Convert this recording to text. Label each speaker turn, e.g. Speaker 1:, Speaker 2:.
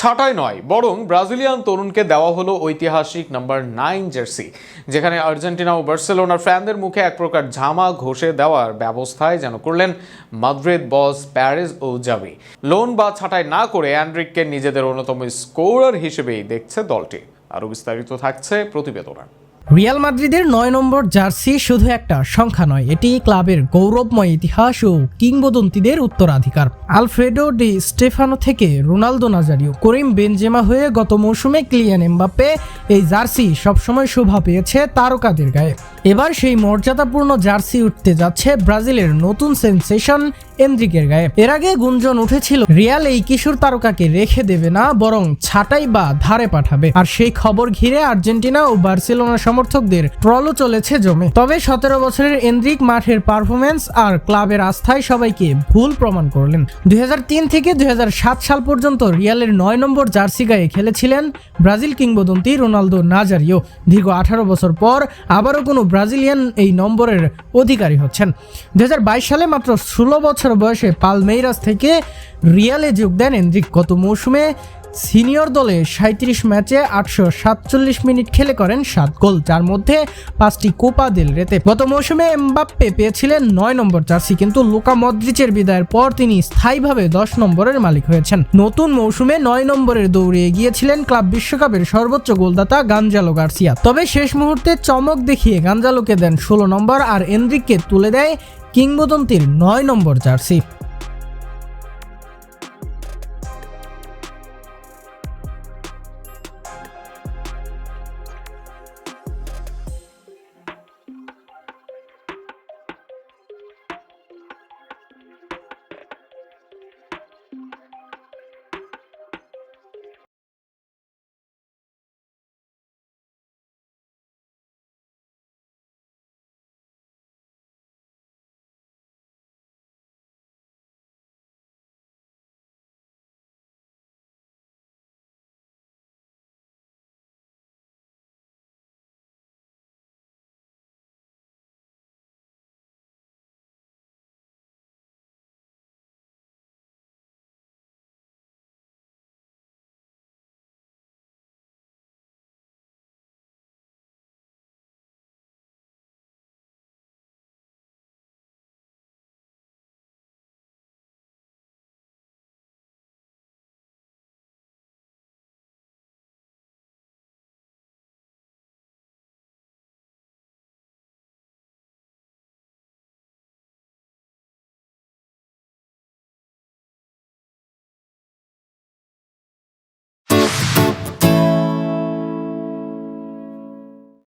Speaker 1: ছাঁটাই নয়, বরং ব্রাজিলিয়ান তরুণকে দেওয়া হলো ঐতিহাসিক নাম্বার নাইন জার্সি, যেখানে আর্জেন্টিনা ও বার্সেলোনার ফ্যানদের মুখে এক প্রকার ঝামা ঘষে দেওয়ার ব্যবস্থায় যেন করলেন মাদ্রিদ বস প্যারিস ও জাবি লোন বা ছাটাই না করে অ্যান্ড্রিককে নিজেদের অন্যতম স্কোরার হিসেবেই দেখছে দলটি। আরও বিস্তারিত থাকছে প্রতিবেদনা।
Speaker 2: রিয়াল মাদ্রিদের নয় নম্বর জার্সি শুধু একটা, সংখ্যা নয়। এটি ক্লাবের গৌরবময় ইতিহাস ও কিংবদন্তিদের উত্তরাধিকার। আলফ্রেডো ডি স্টেফানো থেকে রোনালদো নাজারিও, করিম বেনজেমা হয়ে গত মৌসুমে ক্লিয়ান এমবাপ্পে এই জার্সি সবসময় শোভা পেয়েছে তারকাদের গায়ে। এবার সেই মর্যাদাপূর্ণ জার্সি উঠতে যাচ্ছে ব্রাজিলের নতুন সেন্সেশন এন্দ্রিকের গায়ে। এর আগে গুঞ্জন উঠেছিল, রিয়াল এই কিশোর তারকাকে রেখে দেবে না, বরং ছাঁটাই বা ধারে পাঠাবে। আর সেই খবর ঘিরে আর্জেন্টিনা ও বার্সেলোনা সমর্থকদের ট্রলও চলেছে জমে। তবে সতেরো বছরের এন্দ্রিক মাঠের পারফরমেন্স আর ক্লাবের আস্থায় সবাইকে ভুল প্রমাণ করলেন। দুই থেকে দুই হাজার সাত সাল পর্যন্ত রিয়ালের নয় নম্বর জার্সি গায়ে খেলেছিলেন ব্রাজিল কিংবদন্তি রোনালদো নাজারিও। দীর্ঘ আঠারো বছর পর আবারও কোনো ব্রাজিলিয়ান এই নম্বরের অধিকারী হচ্ছেন। দুই হাজার বাইশ সালে মাত্র ষোলো বছর বয়সে পালমেইরাস থেকে রিয়ালে যোগ দেন এন্দ্রিক গত মৌসুমে সিনিয়র দলে সাঁত্রিশ ম্যাচে আটশো সাতচল্লিশ মিনিট খেলে করেন সাত গোল, যার মধ্যে পাঁচটি কোপা দিল রেতে। গত মৌসুমে এমবাপ্পে পেয়েছিলেন নয় নম্বর জার্সি, কিন্তু লুকা মদ্রিচের বিদায়ের পর তিনি স্থায়ীভাবে দশ নম্বরের মালিক হয়েছেন। নতুন মৌসুমে নয় নম্বরের দৌড়ে এগিয়েছিলেন ক্লাব বিশ্বকাপের সর্বোচ্চ গোলদাতা গাঞ্জালো গার্সিয়া। তবে শেষ মুহূর্তে চমক দেখিয়ে গাঞ্জালোকে দেন ষোলো নম্বর আর এন্দ্রিককে তুলে দেয় কিংবদন্তির নয় নম্বর জার্সি।